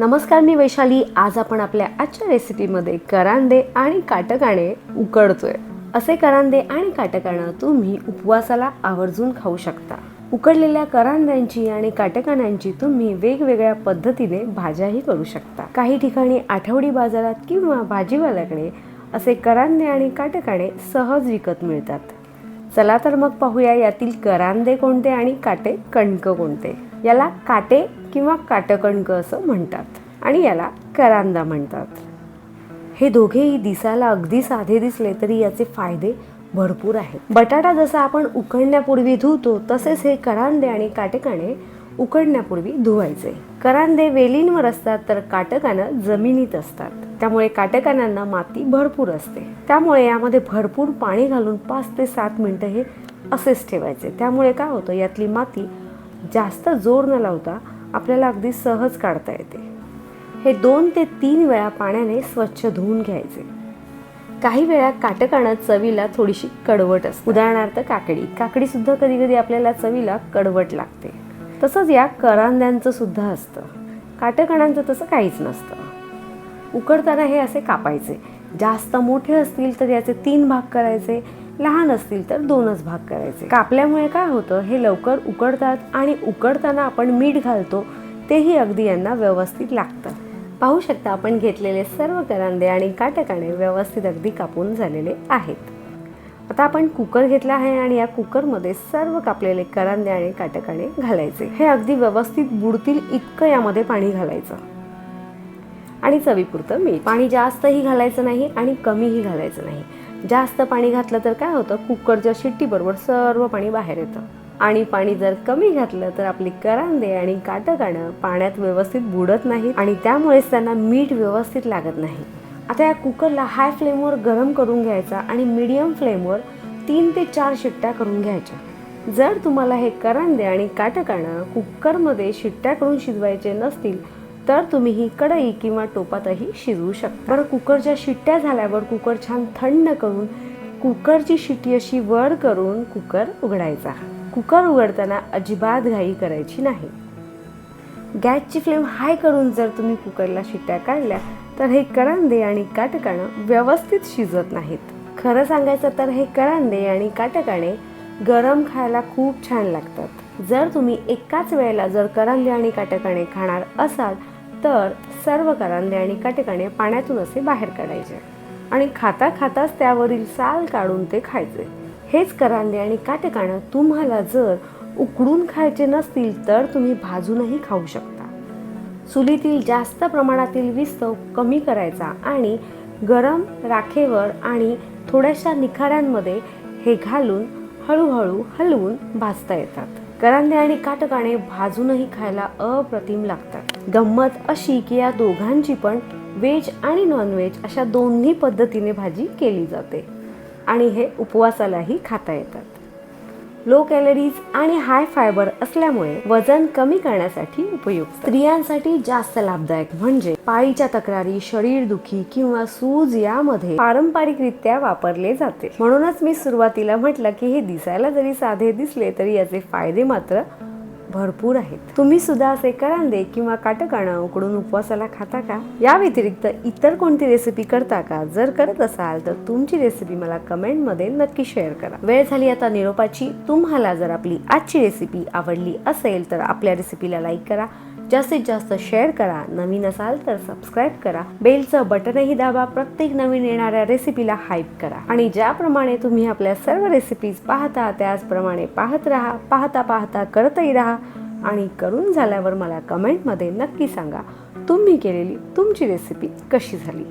नमस्कार मी वैशाली. आज आपण आपल्या आजच्या रेसिपीमध्ये करांदे आणि काटकाणे उकडतोय. असे करांदे आणि काटकाणं तुम्ही उपवासाला आवर्जून खाऊ शकता. उकडलेल्या करांद्यांची आणि काटकाण्यांची तुम्ही वेगवेगळ्या पद्धतीने भाज्याही करू शकता. काही ठिकाणी आठवडी बाजारात किंवा भाजीवाल्याकडे असे करांदे आणि काटकाणे सहज विकत मिळतात. चला तर मग पाहूया यातील करांदे कोणते आणि काटे कणकं कोणते. याला काटे किंवा काटकणक असं म्हणतात आणि याला करांदा म्हणतात. हे दोघेही दिसायला अगदी साधे दिसले तरी याचे फायदे भरपूर आहेत. बटाटा जसा आपण उकडण्यापूर्वी धुतो तसेच हे करांदे आणि काटकाने उकडण्यापूर्वी धुवायचे. करांदे वेलींवर असतात तर काटकानं जमिनीत असतात. त्यामुळे काटकानांना माती भरपूर असते. त्यामुळे यामध्ये भरपूर पाणी घालून पाच ते सात मिनटं हे असेच ठेवायचे. त्यामुळे काय होतं यातली माती जास्त जोर न लावता आपल्याला अगदी सहज काढता येते. हे दोन ते तीन वेळा पाण्याने स्वच्छ धुवून घ्यायचे. काही वेळा काटकाणं चवीला थोडीशी कडवट असते. उदाहरणार्थ काकडी. काकडीसुद्धा कधी कधी आपल्याला चवीला कडवट लागते. तसंच या करांद्यांचं सुद्धा असतं. काटकणांचं तसं काहीच नसतं. उकडताना हे असे कापायचे. जास्त मोठे असतील तर याचे तीन भाग करायचे. लहान असतील तर दोनच भाग करायचे. कापल्यामुळे काय होतं हे लवकर उकडतात आणि उकडताना आपण मीठ घालतो तेही अगदी यांना व्यवस्थित लागतं. पाहू शकता आपण घेतलेले सर्व करांदे आणि काटकाणे व्यवस्थित अगदी कापून झालेले आहेत. आता आपण कुकर घेतला आहे आणि या कुकरमध्ये सर्व कापलेले करांदे आणि काटकाणे घालायचे. हे अगदी व्यवस्थित बुडतील इतकं यामध्ये पाणी घालायचं. आणि चवीपुरतं मीठ. पाणी जास्तही घालायचं नाही आणि कमीही घालायचं नाही. जास्त पाणी घातलं तर काय होतं? कुकरच्या शिट्टीबरोबर सर्व पाणी बाहेर येतं. आणि पाणी जर कमी घातलं तर आपली करांदे आणि काटकाणं पाण्यात व्यवस्थित बुडत नाही आणि त्यामुळेच त्यांना मीठ व्यवस्थित लागत नाही. आता या कुकरला हाय फ्लेमवर गरम करून घ्यायचा आणि मीडियम फ्लेमवर तीन ते चार शिट्ट्या करून घ्यायच्या. जर तुम्हाला हे करांदे आणि काटकाणं कुकरमध्ये शिट्ट्या करून शिजवायचे नसतील तर तुम्ही ही कढई किंवा टोपातही शिजवू शकता. बरं कुकरच्या शिट्ट्या झाल्यावर कुकर छान थंड करून कुकरची शिट्टी अशी वर करून कुकर उघडायचा. कुकर उघडताना अजिबात घाई करायची नाही. गॅसची फ्लेम हाय करून जर तुम्ही कुकरला शिट्ट्या काढल्या तर हे करांदे आणि काटकाणं व्यवस्थित शिजत नाहीत. खरं सांगायचं तर हे करांदे आणि काटकाणे गरम खायला खूप छान लागतात. जर तुम्ही एकाच वेळेला जर करांदे आणि काटकाणे खाणार असाल तर सर्व करांदे आणि काटकाणे पाण्यातून असे बाहेर काढायचे. आणि खाता खाताच त्यावरील साल काढून ते खायचे. हेच करांदे आणि काटेकाणं तुम्हाला जर उकडून खायचे नसतील तर तुम्ही भाजूनही खाऊ शकता. चुलीतील जास्त प्रमाणातील विस्तव कमी करायचा आणि गरम राखेवर आणि थोड्याशा निखाऱ्यांमध्ये हे घालून हळूहळू हलवून भाजता येतात. करांदे आणि काटकाणे भाजूनही खायला अप्रतिम लागतात. गंमत अशी की या दोघांची पण व्हेज आणि नॉनव्हेज अशा दोन्ही पद्धतीने भाजी केली जाते. आणि हे उपवासालाही खाता येतात. लो कॅलरीज आणि हाय फायबर असल्यामुळे वजन कमी करण्यासाठी उपयुक्त. स्त्रियांसाठी जास्त लाभदायक म्हणजे पाळीच्या तक्रारी शरीरदुखी किंवा सूज यामध्ये पारंपरिकरित्या वापरले जाते. म्हणूनच मी सुरुवातीला म्हटलं की हे दिसायला जरी साधे दिसले तरी याचे फायदे मात्र भरपूर आहेत. तुम्ही सुद्धा असे करांदे किंवा काटकाणं उकडून उपवासाला खाता का? या व्यतिरिक्त इतर कोणती रेसिपी करता का? जर करत असाल तर तुमची रेसिपी मला कमेंटमध्ये नक्की शेअर करा. वेळ झाली आता निरोपाची. तुम्हाला जर आपली आजची रेसिपी आवडली असेल तर आपल्या रेसिपीला लाईक करा. जास्तीत जास्त शेअर करा. नवीन असाल तर सबस्क्राईब करा. बेलचं बटनही दाबा. प्रत्येक नवीन येणाऱ्या रेसिपीला हाईप करा. आणि ज्याप्रमाणे तुम्ही आपल्या सर्व रेसिपीज पाहता त्याचप्रमाणे पाहत राहा. पाहता पाहता करतही राहा. आणि करून झाल्यावर मला कमेंटमध्ये नक्की सांगा. तुम्ही केलेली तुमची रेसिपी कशी झाली?